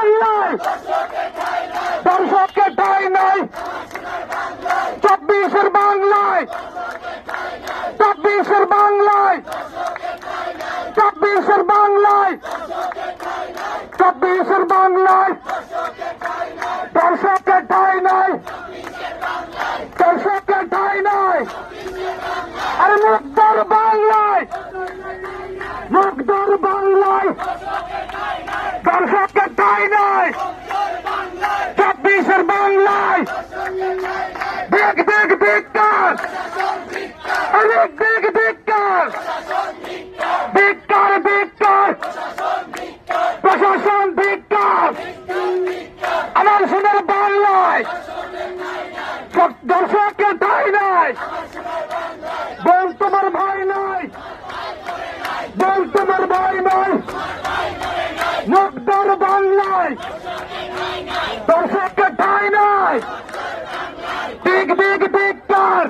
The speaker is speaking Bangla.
ঠাই নাই দর্শকের ঠাই নাই চব্বিশের বাংলায় চব্বিশের বাংলায় চব্বিশের বাংলায় চব্বিশের বাংলায় দর্শকের ঠাই নাই দর্শকের ঠাই নাই আর মুক্তর বাংলায় দেখ দেখ দেখ কাজ অনেক দেখ দেখ কাজ ধিক্কার ধিক্কার প্রশাসন ধিক্কার আমার সোনার বাংলায় সব দর্শককে ঠাই নাই বল তোমার ভাই নাই বল তোমার ভাই নাই মুক্তর বাংলায় দর্শককে ঠাই নাই big, big, big.